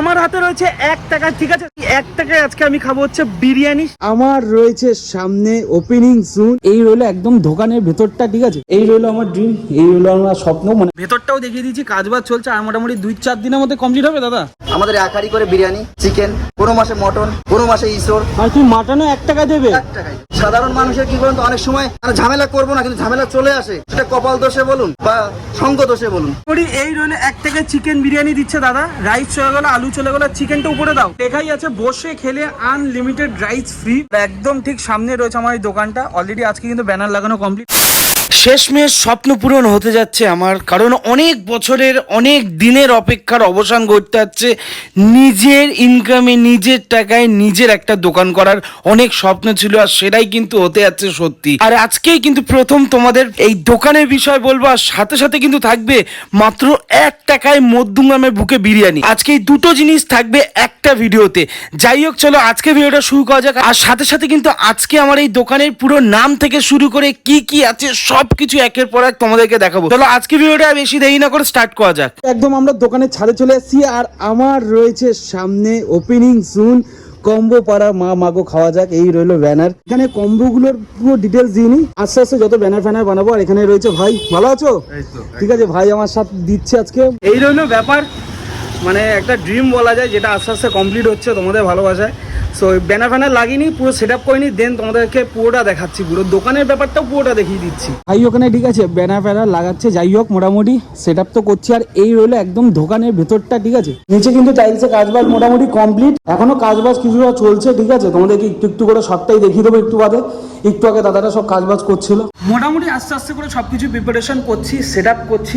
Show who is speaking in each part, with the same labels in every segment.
Speaker 1: আমার হাতে রয়েছে এক টাকা ঠিক আছে? এক টাকায় আজকে আমি খাব হচ্ছে বিরিয়ানি।
Speaker 2: আমার রয়েছে সামনে ওপেনিং সুন এই রইল একদম দোকানের ভেতরটা ঠিক আছে? এই রইল আমার ড্রিম এই রইল আমার স্বপ্ন মানে
Speaker 1: ভেতরটাও দেখিয়ে দিয়েছি কাজ বাজ চলছে আর মোটামুটি দুই চার দিনের মধ্যে কমপ্লিট হবে দাদা?
Speaker 3: আমাদের এক হাঁড়ি করে বিরিয়ানি চিকেন কোনো মাসে মটন কোনো মাসে ইসোর।
Speaker 2: আর তুই মাটনও এক টাকা দেবে?
Speaker 3: এক টাকায় সাধারণ মানুষের কি বলুন অনেক সময় ঝামেলা করব না, কিন্তু ঝামেলা চলে আসে। সেটা কপাল দোষে বলুন বা সঙ্গ দোষে বলুন।
Speaker 1: এই রোলে এক থেকে চিকেন বিরিয়ানি দিচ্ছে দাদা। রাইস চলে গেলো, আলু চলে গেলো চিকেনটা উপরে দাও। দেখাই আছে, বসে খেলে আনলিমিটেড রাইস ফ্রি একদম ঠিক সামনে রয়েছে আমার এই দোকানটা। অলরেডি আজকে কিন্তু ব্যানার লাগানো কমপ্লিট
Speaker 4: শেষমেশ স্বপ্ন পূরণ হতে যাচ্ছে আমার, কারণ অনেক বছরের, অনেক দিনের অপেক্ষার অবসান ঘটতে যাচ্ছে নিজের ইনকামে নিজের টাকায়, নিজের একটা দোকান করার অনেক স্বপ্ন ছিল আর সেটাই কিন্তু হতে যাচ্ছে সত্যি। আর আজকেই কিন্তু প্রথম তোমাদের এই দোকানের বিষয় বলব, আর সাথে সাথে কিন্তু থাকবে মাত্র এক টাকায় মধ্যমগ্রামের বুকে বিরিয়ানি। আজকে এই দুটো জিনিস থাকবে একটা ভিডিওতে। যাই হোক, চলো আজকে ভিডিওটা শুরু করা যাক। আর সাথে সাথে কিন্তু আজকে আমার এই দোকানের পুরো নাম থেকে শুরু করে কি কি আছে সব কিছু একের পর এক তোমাদেরকে দেখাবো। চলো আজকে ভিডিওটা বেশি দেরি না করে স্টার্ট করা যাক।
Speaker 2: একদম আমরা দোকানের ছাদে চলে এসেছি আর আমার রয়েছে সামনে ওপেনিং সুন কম্বো পাড়া মা মাগো খাওয়া যাক এই রইল ব্যানার এখানে কম্বো গুলোর পুরো ডিটেলস দিইনি আস্তে আস্তে যত ব্যানার ফ্যানার বানাবো আর এখানে রয়েছে ভাই ভালো আছো? ঠিক আছে ভাই আমার সাথে দিচ্ছে আজকে।
Speaker 1: এই রইল ব্যাপার মানে একটা ড্রিম বলা যায় যেটা আস্তে আস্তে কমপ্লিট হচ্ছে তোমাদের ভালোবাসায়। সো ব্যানার ফ্যানার লাগিনি পুরো সেট আপ করিনি দেন তোমাদেরকে পুরোটা দেখাচ্ছি পুরো। দোকানের ব্যাপারটাও পুরোটা দেখিয়ে দিচ্ছি।
Speaker 2: ভাই ওখানে ঠিক আছে ব্যানার ফ্যানার লাগাচ্ছে যাই হোক মোটামুটি সেট তো করছি আর এই রইল একদম দোকানের ভেতরটা ঠিক আছে? নিচে কিন্তু টাইলসে কাজবাজ মোটামুটি কমপ্লিট এখনও কাজবাজ কিছুটা চলছে ঠিক আছে? তোমাদেরকে একটু একটু করে সবটাই দেখিয়ে দেবো একটু বাদে। একটু আগে দাদারা সব কাজবাজ করছিল।
Speaker 1: মোটামুটি আস্তে আস্তে করে সব কিছু প্রিপারেশন করছি সেট আপ করছি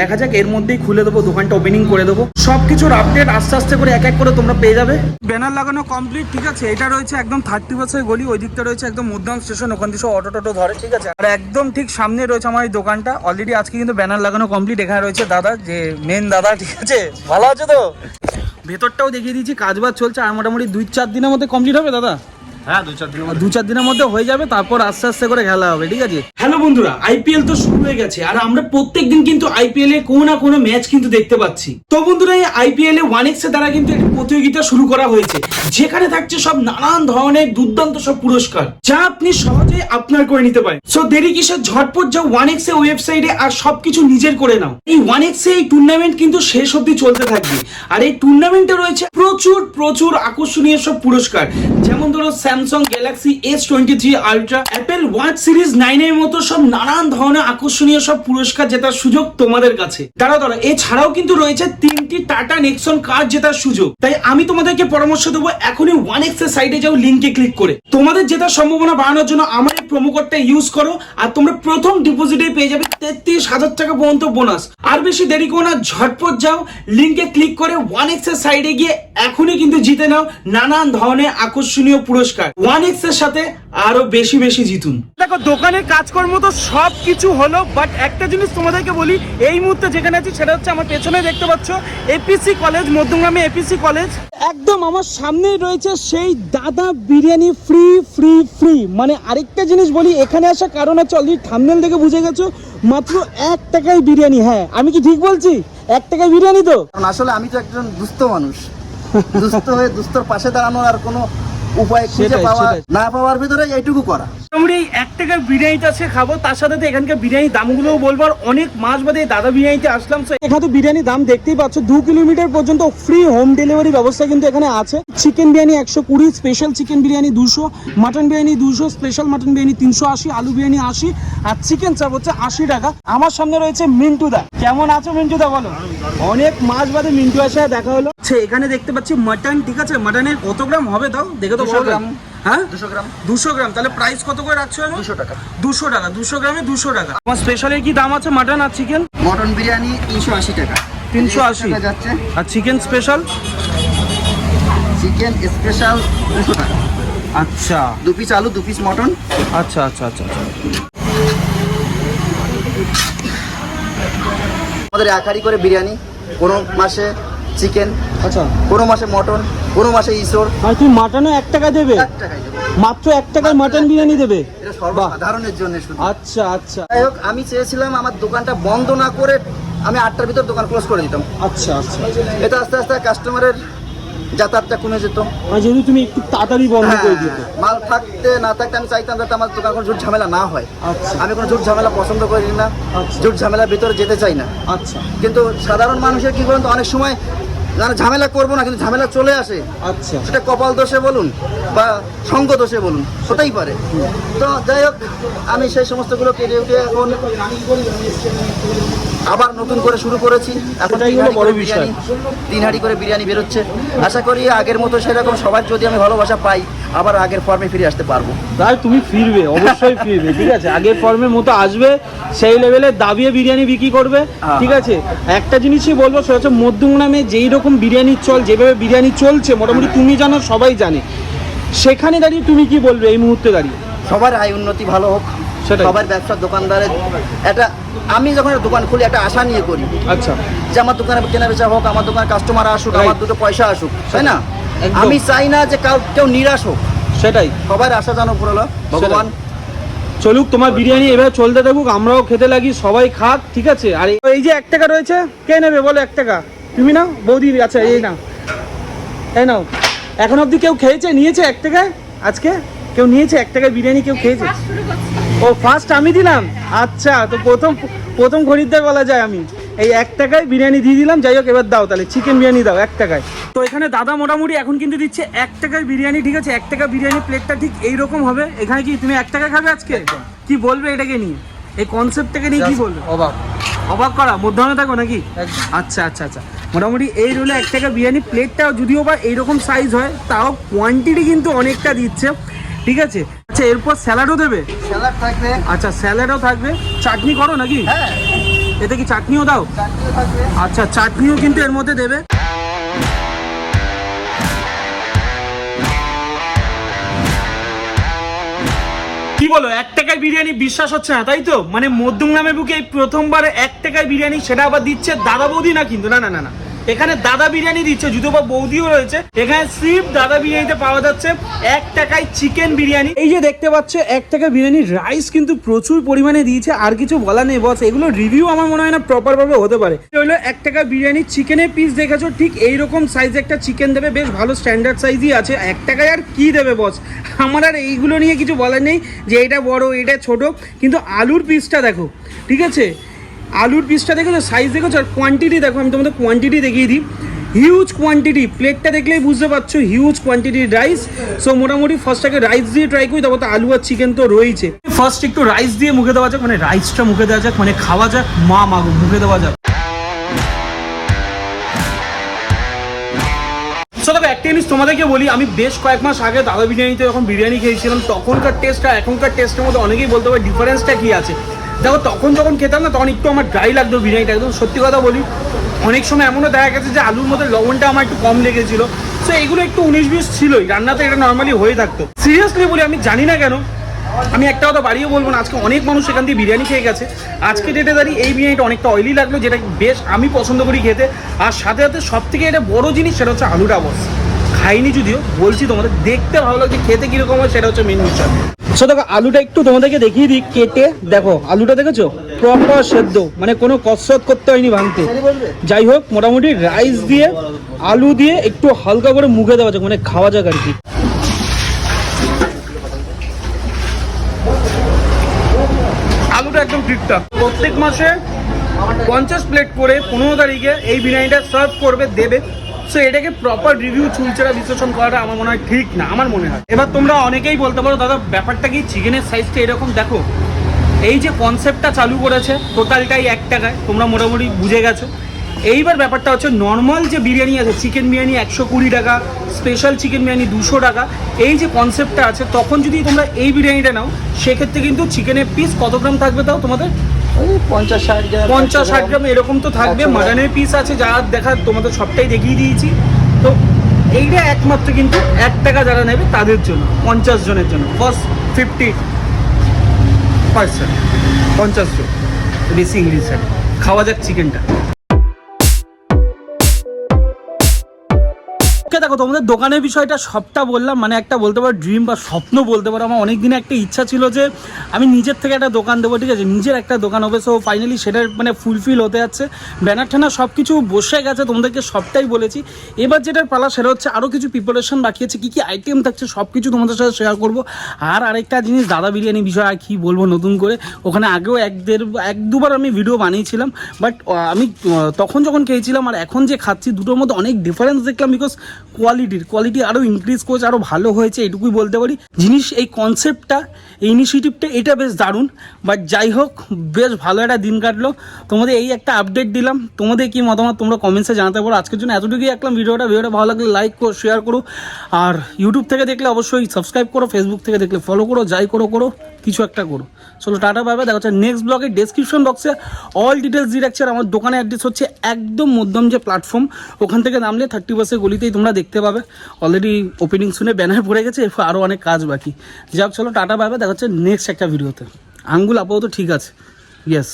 Speaker 1: দেখা যাক এর মধ্যেই খুলে দেবো দোকানটা ওপেনিং করে দেবো। সব কিছুর আপডেট আস্তে আস্তে করে এক এক করে তোমরা পেয়ে যাবে। ব্যানার লাগানো কমপ্লিট ঠিক আছে, এটা রয়েছে একদম থার্টি বছর গলি ওই দিকটা রয়েছে একদম মধ্যম স্টেশন ওখান থেকে অটো টোটো ধরে, ঠিক আছে? আর একদম ঠিক সামনে রয়েছে আমার এই দোকানটা। অলরেডি আজকে কিন্তু ব্যানার লাগানো কমপ্লিট এখানে রয়েছে দাদা, যে মেন দাদা, ঠিক আছে? ভালো আছে তো? ভেতরটাও দেখিয়ে দিয়েছি কাজ বাজ চলছে, আর মোটামুটি দুই চার দিনের মধ্যে কমপ্লিট হবে দাদা?
Speaker 5: হ্যাঁ দু চার দিনের
Speaker 1: দু চার দিনের মধ্যে হয়ে যাবে তারপর আস্তে আস্তে করে খেলা হবে ঠিক আছে? হ্যালো বন্ধুরা আইপিএল তো শুরু হয়ে গেছে আর আমরা প্রত্যেকদিন কিন্তু আইপিএল এ কোনো না কোনো ম্যাচ কিন্তু দেখতে পাচ্ছি। তো বন্ধুরা এই আইপিএল এ ওয়ান এক্সের দ্বারা কিন্তু একটি প্রতিযোগিতা শুরু করা হয়েছে যেখানে থাকছে সব নানান ধরনের দুর্দান্ত সব পুরস্কার যা আপনি সহজে আপনার করে নিতে পারেন। সো দেরি কিসের ঝটপট যাও ওয়ান এক্সের ওয়েবসাইটে আর সবকিছু নিজের করে নাও। এই ওয়ান এক্স এই টুর্নামেন্ট কিন্তু শেষ অব্দি চলতে থাকবে আর এই টুর্নামেন্টে রয়েছে প্রচুর প্রচুর আকর্ষণীয় সব পুরস্কার যেমন ধরো Samsung Galaxy S twenty three Ultra Apple Watch series নাইনের মতো সব নানান ধরনের আকর্ষণীয় সব পুরস্কার জেতার সুযোগ তোমাদের কাছে। দাঁড়াও দাঁড়াও, এছাড়াও কিন্তু রয়েছে তিনটি টাটা নেক্সন কার জেতার সুযোগ। তাই আমি তোমাদেরকে পরামর্শ দেবো এখনই ওয়ান এক্সের সাইডে যাও লিঙ্কে ক্লিক করে। তোমাদের জেতার সম্ভাবনা বাড়ানোর জন্য আমার এই প্রোমো কোডটা ইউজ করো, আর তোমরা প্রথম ডিপোজিটে পেয়ে যাবে তেত্রিশ হাজার টাকা পর্যন্ত বোনাস আর বেশি দেরি করো না, ঝটপট যাও লিঙ্কে ক্লিক করে ওয়ান এক্সের সাইডে গিয়ে এখনই কিন্তু জিতে নাও নানান ধরনের আকর্ষণীয় পুরস্কার। ওয়ান এক্সের সাথে আরও বেশি বেশি জিতুন। দেখো দোকানের কাজকর্ম তো সব কিছু হলো বাট একটা জিনিস তোমাদেরকে বলি এই মুহূর্তে যেখানে আছি সেটা হচ্ছে আমার পেছনে দেখতে পাচ্ছ এপিসি কলেজ মধ্যমগ্রামে এপিসি কলেজ
Speaker 2: একদম আমার সামনেই রয়েছে সেই দাদা বিরিয়ানি ফ্রি ফ্রি ফ্রি মানে আরেকটা জিনিস বলি এখানে আসার কারণ আছে অলরেডি থামনেল দেখে বুঝে গেছো মাত্র এক টাকায় বিরিয়ানি হ্যাঁ। আমি কি ঠিক বলছি? এক টাকায় বিরিয়ানি তো?
Speaker 3: কারণ আসলে আমি তো একজন দুস্থ মানুষ। দুস্থ হয়ে দুস্থর পাশে দাঁড়ানোর আর কোনো উপায় খুঁজে পাওয়া না পাওয়ার ভিতরে এইটুকু করা।
Speaker 1: মোটামুটি এক টাকার বিরিয়ানিটা আছে খাব। তার সাথে তো এখানকার বিরিয়ানির দামগুলোও বলব। আর অনেক মাস বাদে দাদা বিরিয়ানিতে আসলাম।
Speaker 2: এখানে তো বিরিয়ানির দাম দেখতেই পাচ্ছ। দু কিলোমিটার পর্যন্ত ফ্রি হোম ডেলিভারি ব্যবস্থা কিন্তু এখানে আছে। চিকেন বিরিয়ানি একশো কুড়ি স্পেশাল চিকেন বিরিয়ানি দুশো মাটন বিরিয়ানি দুশো স্পেশাল মাটন বিরিয়ানি তিনশো আশি, আলু বিরিয়ানি আশি, আর চিকেন চাপ হচ্ছে আশি টাকা। আমার সামনে রয়েছে মিন্টু দা। কেমন আছো মিন্টু দা, বলো? অনেক মাস বাদে মিন্টু আসে দেখা হলো।
Speaker 1: এখানে দেখতে পাচ্ছি মাটন ঠিক আছে? মাটনের কত গ্রাম হবে তাও? দেখে তো
Speaker 3: 200
Speaker 1: বলো
Speaker 3: গ্রাম।
Speaker 1: হ্যাঁ?
Speaker 3: দুশো গ্রাম।
Speaker 1: দুশো গ্রাম। তাহলে প্রাইস কত করে রাখছো
Speaker 3: দুশো টাকা।
Speaker 1: দুশো টাকা দুশো গ্রামে দুশো টাকা। আমার স্পেশালের কি দাম আছে? মাটন আর চিকেন
Speaker 3: মটন বিরিয়ানি তিনশো আশি টাকা।
Speaker 1: 380
Speaker 3: টাকা যাচ্ছে।
Speaker 1: আর চিকেন স্পেশাল
Speaker 3: চিকেন স্পেশাল দুশো টাকা।
Speaker 1: আচ্ছা।
Speaker 3: দু পিস আলু দু পিস মটন
Speaker 1: আচ্ছা আচ্ছা আচ্ছা আচ্ছা।
Speaker 3: আমাদের এক হাঁড়ি করে বিরিয়ানি। কোনো মাসে চিকেন
Speaker 2: আচ্ছা।
Speaker 3: কোনো মাসে মটন কোনো মাসে ইসোর
Speaker 2: আর তুমি মাটনও এক টাকা দেবে?
Speaker 3: এক টাকায় দেবো।
Speaker 2: মাত্র এক টাকায় মাটন বিরিয়ানি দেবে।
Speaker 3: এটা সর্বসাধারণের জন্য শুধু।
Speaker 2: আচ্ছা আচ্ছা।
Speaker 3: যাই হোক আমি চেয়েছিলাম আমার দোকানটা বন্ধ না করে আমি আটটার ভিতর দোকান ক্লোজ করে দিতাম।
Speaker 1: আচ্ছা আচ্ছা।
Speaker 3: এটা আস্তে আস্তে কাস্টমারের যাতায়াতটা কমে যেত।
Speaker 1: যদি তুমি একটু তাড়াতাড়ি বন্ধ করে
Speaker 3: হ্যাঁ,
Speaker 1: দিতে।
Speaker 3: মাল থাকতে না থাকতে আমি চাইতাম যাতে আমার দোকান কোনো ঝুট ঝামেলা না হয়।
Speaker 1: আচ্ছা।
Speaker 3: আমি কোনো ঝুট ঝামেলা পছন্দ করি না
Speaker 1: আচ্ছা।
Speaker 3: ঝুট ঝামেলার ভিতরে যেতে চাই না।
Speaker 1: আচ্ছা।
Speaker 3: কিন্তু সাধারণ মানুষের কি বলুন তো অনেক সময় যারা ঝামেলা করব না কিন্তু ঝামেলা চলে আসে।
Speaker 1: আচ্ছা।
Speaker 3: সেটা কপাল দোষে বলুন বা সঙ্গ দোষে বলুন হতেই পারে। তো যাই হোক আমি সেই সমস্তগুলো কেটে উঠে এখন আবার নতুন করে শুরু করেছি। এখন তিন
Speaker 1: হলো
Speaker 3: হাঁড়ি
Speaker 1: বড়
Speaker 3: করে
Speaker 1: বিষয়।
Speaker 3: বিরিয়ানি বেরোচ্ছে। আশা করি আগের মতো সেরকম সবার যদি আমি ভালোবাসা পাই আবার আগের ফর্মে ফিরে আসতে পারব।
Speaker 1: তাই তুমি ফিরবে অবশ্যই ফিরবে ঠিক আছে? আগের ফর্মের মতো আসবে সেই লেভেলে দাবিয়ে বিরিয়ানি বিক্রি করবে
Speaker 3: হ্যাঁ।
Speaker 1: ঠিক আছে? একটা জিনিসই বলব সেটা হচ্ছে মধ্যম নামে যেই রকম বিরিয়ানির চল যেভাবে বিরিয়ানি চলছে মোটামুটি তুমি জানো সবাই জানে। সেখানে দাঁড়িয়ে তুমি কি বলবে এই মুহূর্তে দাঁড়িয়ে?
Speaker 3: সবার আয় উন্নতি ভালো হোক। সবার ব্যবসা দোকানদারের একটা আমি যখন দোকান খুলি একটা আশা নিয়ে করি।
Speaker 1: আচ্ছা।
Speaker 3: যে আমার দোকানে কেনা বেচা হোক আমার দোকানে কাস্টমার আসুক আমার দুটো পয়সা আসুক তাই না? আমি চাই না যে কাউ কেউ নিরাশ হোক।
Speaker 1: সেটাই।
Speaker 3: সবার আশা জানো পুরো ভগবান।
Speaker 1: চলুক তোমার বিরিয়ানি এভাবে চলতে থাকুক আমরাও খেতে লাগি সবাই খাক ঠিক আছে? আর এই যে এক টাকা রয়েছে কে নেবে বলো এক টাকা? তুমি না বৌদি আচ্ছা এই না এই নাও। এখন অবধি কেউ খেয়েছে নিয়েছে এক টাকায়? আজকে? কেউ নিয়েছে এক টাকায় বিরিয়ানি কেউ খেয়েছে? ও ফার্স্ট আমি দিলাম? আচ্ছা তো প্রথম প্রথম খরিদ্দার বলা যায় আমি। এই এক টাকায় বিরিয়ানি দিয়ে দিলাম যাই হোক এবার দাও তাহলে। চিকেন বিরিয়ানি দাও এক টাকায়। তো এখানে দাদা মোটামুটি এখন কিন্তু দিচ্ছে এক টাকায় বিরিয়ানি ঠিক আছে? এক টাকা বিরিয়ানি প্লেটটা ঠিক এইরকম হবে। এখানে কি তুমি এক টাকা খাবে আজকে? কি বলবে এটাকে নিয়ে? এই কনসেপ্টটাকে নিয়ে কি বলবে?
Speaker 3: অবাক।
Speaker 1: অবাক করা? মধ্যমে থাকো নাকি? আচ্ছা আচ্ছা আচ্ছা। মোটামুটি এই রোলে এক টাকা বিরিয়ানি। প্লেটটা যদিও বা এইরকম সাইজ হয় তাও কোয়ান্টিটি কিন্তু অনেকটা দিচ্ছে। ঠিক আছে? আচ্ছা এরপর স্যালাডও দেবে?
Speaker 3: স্যালাড থাকবে।
Speaker 1: আচ্ছা স্যালাডও থাকবে। চাটনি করো নাকি?
Speaker 3: হ্যাঁ।
Speaker 1: এতে কি চাটনিও দাও? আচ্ছা চাটনিও কিন্তু এর মধ্যে দেবে। কি বলো এক টাকায় বিরিয়ানি বিশ্বাস হচ্ছে না তাই তো? মানে মধ্যমগ্রামের বুকে এই প্রথমবার এক টাকায় বিরিয়ানি সেটা আবার দিচ্ছে দাদা বৌদি না কিন্তু? না না না না। এখানে দাদা বিরিয়ানি দিচ্ছে যদিও বা বৌদিও রয়েছে। এখানে সিপ দাদা বিরিয়ানিতে পাওয়া যাচ্ছে, এক টাকায় চিকেন বিরিয়ানি। এই যে দেখতে পাচ্ছ, এক টাকা বিরিয়ানি, রাইস কিন্তু প্রচুর পরিমাণে দিয়েছে, আর কিছু বলা নেই, বস। এগুলো রিভিউ আমার মনে হয় না প্রপার ভাবে হতে পারে। হলো এক টাকা বিরিয়ানি চিকেনের পিস দেখেছ? ঠিক এইরকম সাইজ একটা চিকেন দেবে, বেশ ভালো স্ট্যান্ডার্ড সাইজই আছে। এক টাকায় আর কি দেবে, বস? আমার আর এইগুলো নিয়ে কিছু বলার নেই যে এটা বড়, এটা ছোট, কিন্তু আলুর পিসটা দেখো, ঠিক আছে? আলুর পিসটা দেখেছ? সাইজ দেখেছ? আর কোয়ান্টিটি দেখো, আমি তোমাদের কোয়ান্টিটি দেখিয়ে দিই। হিউজ কোয়ান্টিটি প্লেটটা দেখলেই বুঝতে পারছ হিউজ কোয়ান্টিটির রাইস সো মোটামুটি ফার্স্টটাকে রাইস দিয়ে ট্রাই করি, তারপর তো আলু আর চিকেন তো রয়েছে ফার্স্ট একটু রাইস দিয়ে মুখে দেওয়া যাক মানে রাইসটা মুখে দেওয়া যাক মানে খাওয়া যাক, মা মাগো, মুখে দেওয়া যাক। একটা জিনিস তোমাদেরকে বলি, আমি বেশ কয়েক মাস আগে দাদা বিরিয়ানিতে যখন বিরিয়ানি খেয়েছিলাম, তখনকার টেস্ট আর এখনকার টেস্টের মধ্যে অনেকেই বলতে পারে ডিফারেন্সটা কি আছে? দেখো, তখন যখন খেতাম না, তখন একটু আমার ড্রাই লাগতো বিরিয়ানিটা একদম সত্যি কথা বলি, অনেক সময় এমনও দেখা গেছে যে আলুর মধ্যে লবণটা আমার একটু কম লেগেছিল। সো এগুলো একটু উনিশ বিশ ছিলই, রান্নাতে এটা নর্মালি হয়ে থাকতো। সিরিয়াসলি বলি, আমি জানি না কেন, আমি একটা কথা বাড়িয়ে বলব না, আজকে অনেক মানুষ এখান দিয়ে বিরিয়ানি খেয়ে গেছে। আজকে ডেটে দাঁড়িয়ে এই বিরিয়ানিটা অনেকটা অয়েলি লাগল, যেটা বেশ আমি পছন্দ করি খেতে। আর সাথে সাথে সব থেকে এটা বড় জিনিস, সেটা হচ্ছে আলুটা বস খাইনি যদিও, বলছি তোমাদের, দেখতে ভালো লাগছে, খেতে কীরকম হয়, সেটা হচ্ছে মেন বিষয়। সো দেখো আলুটা একটু তোমাদেরকে দেখিয়ে দিই কেটে দেখো আলুটা দেখেছ? প্রপার সেদ্ধ মানে কোনো কসরত করতে হয়নি ভাঙতে। যাই হোক মোটামুটি রাইস দিয়ে আলু দিয়ে একটু হালকা করে মুখে দেওয়া যাক মানে খাওয়া যাক আর কি। আলুটা একদম ঠিকঠাক। প্রত্যেক মাসে পঞ্চাশ প্লেট করে পনেরো তারিখে এই বিরিয়ানিটা সার্ভ করবে দেবে। সো এটাকে প্রপার রিভিউ চুলচেরা বিশ্লেষণ করাটা আমার মনে হয় ঠিক না, আমার মনে হয়। এবার তোমরা অনেকেই বলতে পারো, দাদা, ব্যাপারটা কি? চিকেনের সাইজটা এরকম দেখো। এই যে কনসেপ্টটা চালু করেছে টোটালটাই এক টাকায়, তোমরা মোটামুটি বুঝে গেছো। এইবার ব্যাপারটা হচ্ছে নর্মাল যে বিরিয়ানি আছে চিকেন বিরিয়ানি একশো কুড়ি টাকা স্পেশাল চিকেন বিরিয়ানি দুশো টাকা, এই যে কনসেপ্টটা আছে, তখন যদি তোমরা এই বিরিয়ানিটা নাও, সেক্ষেত্রে কিন্তু চিকেনের পিস কত গ্রাম থাকবে তাও তোমাদের
Speaker 3: পঞ্চাশ ষাট গ্রাম
Speaker 1: পঞ্চাশ ষাট গ্রাম। এরকম তো থাকবে। মাটনের পিস আছে যা দেখা তোমাদের সবটাই দেখিয়ে দিয়েছি। তো এইটা একমাত্র কিন্তু এক টাকা যারা নেবে তাদের জন্য পঞ্চাশ জনের জন্য। ফার্স্ট ফিফটি পার্সেন্ট পঞ্চাশ জন। বেশি ইংলিশ খাওয়া যাক চিকেনটা দেখো, তোমাদের দোকানের বিষয়টা সবটা বললাম মানে একটা বলতে পারো ড্রিম বা স্বপ্ন বলতে পারো। আমার অনেক দিনে একটা ইচ্ছা ছিল যে আমি নিজের থেকে একটা দোকান দেবো, ঠিক আছে? নিজের একটা দোকান হবে সো ফাইনালি সেটার মানে ফুলফিল হতে যাচ্ছে। ব্যানার ট্যানার সব কিছু বসে গেছে, তোমাদেরকে সবটাই বলেছি। এবার যেটার পালা সেটা হচ্ছে আরও কিছু প্রিপারেশন বাকি আছে, কী কী আইটেম থাকছে সব কিছু তোমাদের সাথে শেয়ার করব। আর আরেকটা জিনিস, দাদা বিরিয়ানি বিষয় আর কী বলব নতুন করে, ওখানে আগেও এক দেড়, এক দুবার আমি ভিডিও বানিয়েছিলাম বাট আমি তখন যখন খেয়েছিলাম আর এখন যে খাচ্ছি, দুটোর মধ্যে অনেক ডিফারেন্স দেখলাম বিকজ কোয়ালিটির কোয়ালিটি আরও ইনক্রিজ করেছে আরও ভালো হয়েছে, এটুকুই বলতে পারি। জিনিস, এই কনসেপ্টটা এই ইনিশিয়েটিভটা এটা বেশ দারুণ। বাট যাই হোক, বেশ ভালো একটা দিন কাটলো। তোমাদের এই একটা আপডেট দিলাম। তোমাদের কি মতামত তোমরা কমেন্টসে জানাতে পারো। আজকের জন্য এতটুকুই রাখলাম। ভিডিওটা ভিডিওটা ভালো লাগলে লাইক করো শেয়ার করো। আর ইউটিউব থেকে দেখলে অবশ্যই সাবস্ক্রাইব করো ফেসবুক থেকে দেখলে ফলো করো, যাই করো করো। কিছু একটা করো। চলো, টাটা পাবে দেখা হচ্ছে নেক্সট ব্লগে ডেসক্রিপশন বক্সে অল ডিটেলস দিয়ে রাখছে আর আমার দোকানের অ্যাড্রেস হচ্ছে একদম মধ্যম যে প্ল্যাটফর্ম ওখান থেকে নামলে থার্টি বাসের গলিতেই তোমরা দেখতে পাবে। অলরেডি ওপেনিং শুনে ব্যানার পড়ে গেছে, এরপর আরও অনেক কাজ বাকি। যাক, চলো, টাটা পাবে দেখা হচ্ছে নেক্সট একটা ভিডিওতে আঙ্গুল আপাতত ঠিক আছে। ইয়েস